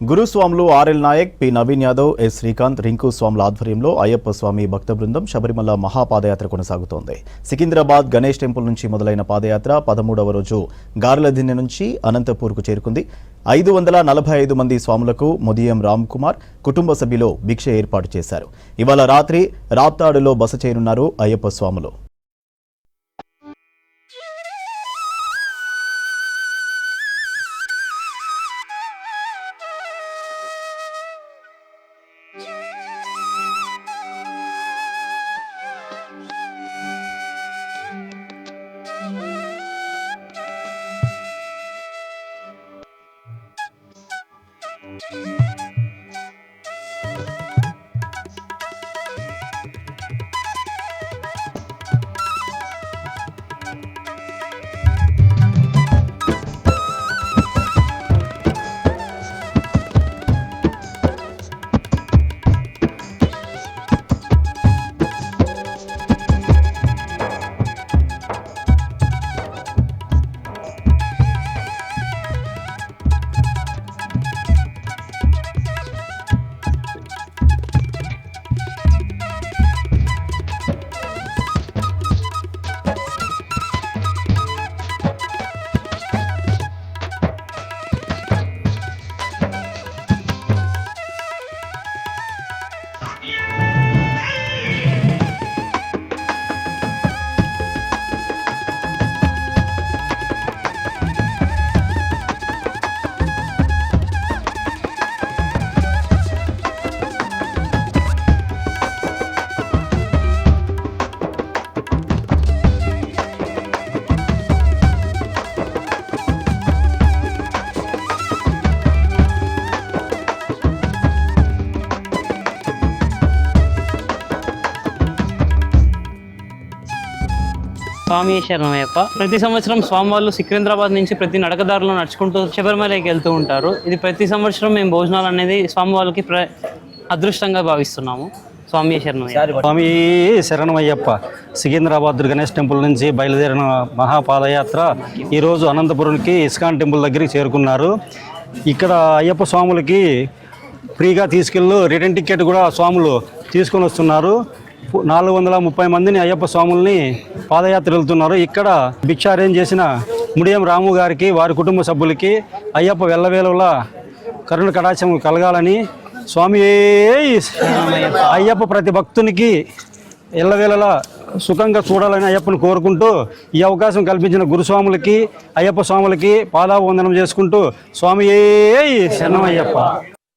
గురుస్వాములు R L Nayak P Naveen Yadav S Srikanth Rinku స్వాముల ఆధ్వర్యంలో అయ్యప్ప స్వామి భక్త బృందం శబరిమల మహాపాదయాత్ర కొనసాగుతోంది. సికింద్రాబాద్ గణేష్ టెంపుల్ నుంచి మొదలైన పాదయాత్ర పదమూడవ రోజు గార్లదిన్నె నుంచి అనంతపూర్కు చేరుకుంది. ఐదు వందల నలభై ఐదు మంది స్వాములకు ముదియం రామ్ కుమార్ కుటుంబ సభ్యులు భిక్ష ఏర్పాటు చేశారు. ఇవాళ రాత్రి రాప్తాడులో బస చేరున్నారు అయ్యప్ప స్వాములు. you స్వామి శరణమయ్యప్ప. ప్రతి సంవత్సరం స్వామివాళ్ళు సికింద్రాబాద్ నుంచి ప్రతి నడకదారులు నడుచుకుంటూ శబరిమలకి వెళ్తూ ఉంటారు. ఇది ప్రతి సంవత్సరం మేము భోజనాలు అనేది స్వామి వాళ్ళకి ప్ర అదృష్టంగా భావిస్తున్నాము. స్వామి శరణమయ్య స్వామి శరణమయ్యప్ప. సికింద్రాబాద్ గణేష్ టెంపుల్ నుంచి బయలుదేరిన మహాపాదయాత్ర ఈరోజు అనంతపురంకి ఇస్కాన్ టెంపుల్ దగ్గరికి చేరుకున్నారు. ఇక్కడ అయ్యప్ప స్వాములకి ఫ్రీగా తీసుకెళ్ళు రిటర్న్ టికెట్ కూడా స్వాములు తీసుకొని వస్తున్నారు. నాలుగు వందల ముప్పై మందిని అయ్యప్ప స్వాముల్ని పాదయాత్ర వెళ్తున్నారు ఇక్కడ భిక్ష అరేంజ్ చేసిన ముడియం రాము గారికి వారి కుటుంబ సభ్యులకి అయ్యప్ప వెళ్ళవేళలా కరుణ కటాక్షం కలగాలని స్వామి అయ్యప్ప ప్రతి భక్తునికి ఎల్లవేళలా సుఖంగా చూడాలని అయ్యప్పను కోరుకుంటూ ఈ అవకాశం కల్పించిన గురుస్వాములకి అయ్యప్ప స్వాములకి పాదావందనం చేసుకుంటూ స్వామి శరణమయ్యప్ప.